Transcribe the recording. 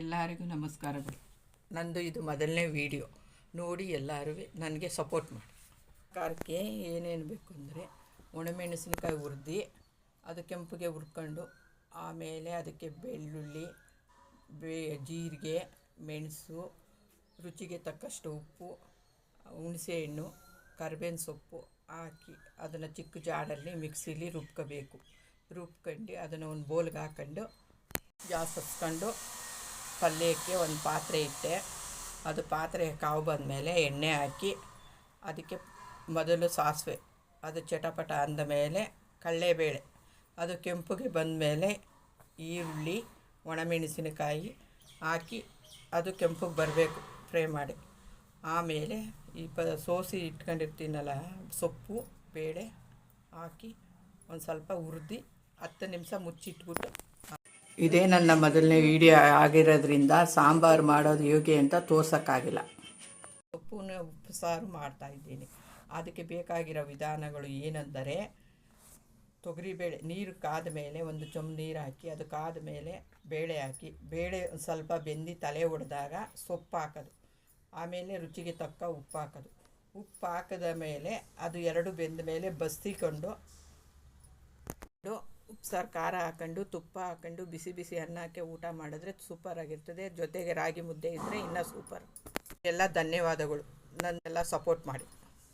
ಎಲ್ಲರಿಗೂ ನಮಸ್ಕಾರಗಳು. ನಂದು ಇದು ಮೊದಲನೇ ವಿಡಿಯೋ ನೋಡಿ ಎಲ್ಲರೂ ನನಗೆ ಸಪೋರ್ಟ್ ಮಾಡಿ. ಖಾರಕ್ಕೆ ಏನೇನು ಬೇಕು ಅಂದರೆ ಒಣಮೆಣಸಿನಕಾಯಿ ಹುರಿದು, ಅದು ಕೆಂಪಿಗೆ ಹುರ್ಕೊಂಡು, ಆಮೇಲೆ ಅದಕ್ಕೆ ಬೆಳ್ಳುಳ್ಳಿ, ಬೇ, ಜೀರಿಗೆ, ಮೆಣಸು, ರುಚಿಗೆ ತಕ್ಕಷ್ಟು ಉಪ್ಪು, ಹುಣಸೆಹಣ್ಣು, ಕರ್ಬೇವಿನ ಸೊಪ್ಪು ಹಾಕಿ ಅದನ್ನು ಚಿಕ್ಕ ಜಾಡಲ್ಲಿ ಮಿಕ್ಸಿಲಿ ರುಬ್ಕೋಬೇಕು. ರುಬ್ಕೊಂಡು ಅದನ್ನು ಒಂದು ಬೋಲ್ಗೆ ಹಾಕ್ಕೊಂಡು ಗ್ಯಾಸ್ ಹಚ್ಕೊಂಡು ಪಲ್ಯಕ್ಕೆ ಒಂದು ಪಾತ್ರೆ ಇಟ್ಟೆ. ಅದು ಪಾತ್ರೆ ಕಾವು ಬಂದಮೇಲೆ ಎಣ್ಣೆ ಹಾಕಿ ಅದಕ್ಕೆ ಮೊದಲು ಸಾಸಿವೆ, ಅದು ಚಟಪಟ ಅಂದಮೇಲೆ ಕಡಲೆಬೇಳೆ, ಅದು ಕೆಂಪಗೆ ಬಂದಮೇಲೆ ಈರುಳ್ಳಿ, ಒಣಮೆಣಸಿನಕಾಯಿ ಹಾಕಿ ಅದು ಕೆಂಪುಗೆ ಬರಬೇಕು, ಫ್ರೈ ಮಾಡಿ. ಆಮೇಲೆ ಈ ಪ ಸೋಸಿ ಇಟ್ಕೊಂಡಿರ್ತೀನಲ್ಲ, ಸೊಪ್ಪು, ಬೇಳೆ ಹಾಕಿ ಒಂದು ಸ್ವಲ್ಪ ಹುರಿದು ಹತ್ತು ನಿಮಿಷ ಮುಚ್ಚಿಟ್ಬಿಟ್ಟು ಇದೇ ನನ್ನ ಮೊದಲನೇ ವಿಡಿಯೋ ಆಗಿರೋದ್ರಿಂದ ಸಾಂಬಾರು ಮಾಡೋದು ಹೇಗೆ ಅಂತ ತೋರ್ಸೋಕ್ಕಾಗಿಲ್ಲ. ಉಪ್ಪು ಉಪ್ಪು ಸಾರು ಮಾಡ್ತಾ ಇದ್ದೀನಿ. ಅದಕ್ಕೆ ಬೇಕಾಗಿರೋ ವಿಧಾನಗಳು ಏನೆಂದರೆ ತೊಗರಿಬೇಳೆ ನೀರು ಕಾದ ಮೇಲೆ ಒಂದು ಚೊಮ್ ನೀರು ಹಾಕಿ, ಅದು ಕಾದ ಮೇಲೆ ಬೇಳೆ ಹಾಕಿ, ಬೇಳೆ ಸ್ವಲ್ಪ ಬೆಂದಿ ತಲೆ ಹೊಡೆದಾಗ ಸೊಪ್ಪು ಹಾಕೋದು. ಆಮೇಲೆ ರುಚಿಗೆ ತಕ್ಕ ಉಪ್ಪು ಹಾಕೋದು. ಉಪ್ಪು ಹಾಕಿದ ಮೇಲೆ ಅದು ಎರಡು ಬೆಂದ ಮೇಲೆ ಬಸ್ತಿಕೊಂಡು ಉಪ್ಪು ಸಾರು ಖಾರ ಹಾಕೊಂಡು ತುಪ್ಪ ಹಾಕೊಂಡು ಬಿಸಿ ಬಿಸಿ ಅನ್ನಕ್ಕೆ ಊಟ ಮಾಡಿದ್ರೆ ಸೂಪರ್ ಆಗಿರ್ತದೆ. ಜೊತೆಗೆ ರಾಗಿ ಮುದ್ದೆ ಇದ್ದರೆ ಇನ್ನೂ ಸೂಪರ್ ಎಲ್ಲ ಧನ್ಯವಾದಗಳು. ನನ್ನೆಲ್ಲ ಸಪೋರ್ಟ್ ಮಾಡಿ.